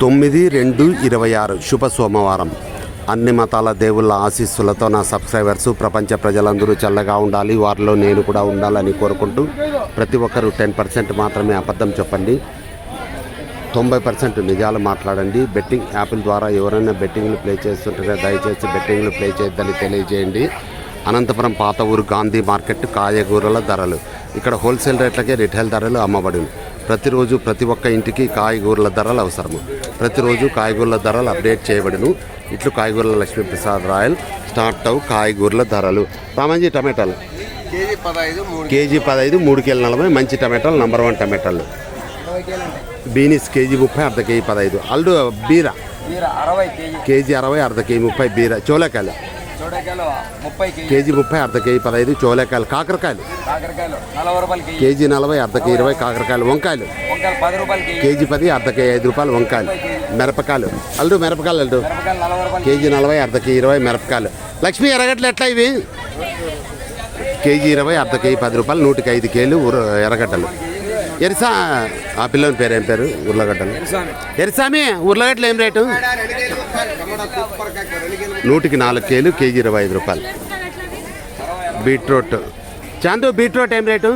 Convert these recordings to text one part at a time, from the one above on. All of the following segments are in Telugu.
తొమ్మిది రెండు ఇరవై ఆరు. శుభ సోమవారం. అన్ని మతాల దేవుళ్ళ ఆశీస్సులతో నా సబ్స్క్రైబర్స్ ప్రపంచ ప్రజలందరూ చల్లగా ఉండాలి. వారిలో నేను కూడా ఉండాలని కోరుకుంటూ ప్రతి ఒక్కరూ టెన్ పర్సెంట్ మాత్రమే అబద్ధం చెప్పండి. తొంభై పర్సెంట్ నిజాలు మాట్లాడండి. బెట్టింగ్ యాప్ల ద్వారా ఎవరైనా బెట్టింగ్లు ప్లే చేస్తుంటే దయచేసి బెట్టింగ్లు ప్లే చేయొద్దని తెలియజేయండి. అనంతపురం పాత ఊరు గాంధీ మార్కెట్ కాయగూరల ధరలు. ఇక్కడ హోల్సేల్ రేట్లకే రిటైల్ ధరలు అమ్మబడును. ప్రతిరోజు ప్రతి ఒక్క ఇంటికి కాయగూరల ధరలు అవసరము. ప్రతిరోజు కాయగూరల ధరలు అప్డేట్ చేయబడును. ఇట్లు కాయగూరల లక్ష్మీప్రసాద్ రాయల్ స్టార్ట్ అవు కాయగూరల ధరలు. రామాజీ టమాటాలు. కేజీ పదహైదు మూడు కేజీ నలభై మంచి టమాటాలు నంబర్ వన్ టమాటాలు. బీనిస్ కేజీ ముప్పై అర్ధ కేజీ పదహైదు. అల్లు బీర. కేజీ. కేజీ అరవై అర్ధ కేజీ ముప్పై బీర. ముప్పై కేజీ. కేజీ ముప్పై అర్ధ కేజీ పదహైదు చోలేకాయలు కాకరకాయలు. కేజీ. నలభై అర్ధ కేజీ ఇరవై కాకరకాయలు వంకాయలు. కేజీ. పది అర్ధ కేజీ ఐదు రూపాయలు వంకాయలు. మిరపకాయలు. అల్లు మిరపకాయలు అల్లు కేజీ నలభై అర్ధ కేజీ ఇరవై మిరపకాయలు. లక్ష్మీ ఎర్రగడ్డలు ఎట్లా ఇవి? కేజీ ఇరవై అర్ధ కేజీ పది రూపాయలు నూటికి ఐదు కేలు ఉర- ఎర్రగడ్డలు. ఎరిసా ఆ పిల్లని పేరు ఏం పేరు? ఉర్లగడ్డలు. ఎరిసామి ఉర్లగడ్డలు ఏం రేటు? నూటికి నాలుగు కేలు కేజీ ఇరవై ఐదు రూపాయలు. బీట్రూట్. చాందు బీట్రూట్ ఏం రేటు?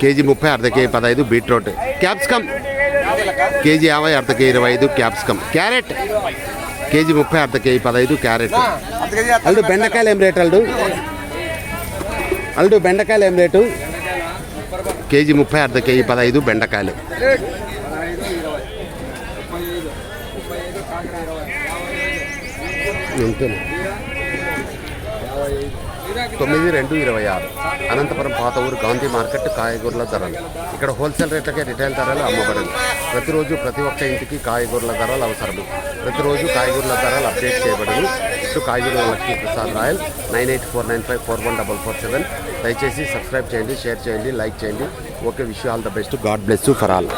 కేజీ ముప్పై అర్ధ కేజీ పదహైదు బీట్రూట్. క్యాప్సికమ్. కేజీ యాభై అర్ధ కేజీ ఇరవై ఐదు క్యాప్సికమ్. క్యారెట్. కేజీ ముప్పై అర్ధ కేజీ పదహైదు క్యారెట్. అల్డు బెండకాయలు ఏం రేటు అల్డు అల్డు బెండకాయలు ఏం రేటు? కేజీ ముప్పై అర్ధ కేజీ పదహైదు బెండకాయలు. అంతేనా తొమ్మిది రెండు ఇరవై ఆరు. అనంతపురం పాత ఊరు గాంధీ మార్కెట్ కాయగూరల ధరలు. ఇక్కడ హోల్సేల్ రేట్లకే రిటైల్ ధరలు అమ్మబడింది ప్రతిరోజు ప్రతి ఒక్క ఇంటికి కాయగూరల ధరలు అవసరము. ప్రతిరోజు కాయగూరల ధరలు అప్డేట్ చేయబడింది ఇటు కాయగూరల Lakshmi Prasad royal nine eight four nine five four one double four seven. దయచేసి సబ్స్క్రైబ్ చేయండి షేర్ చేయండి లైక్ చేయండి. Okay wish all the best. God bless for all.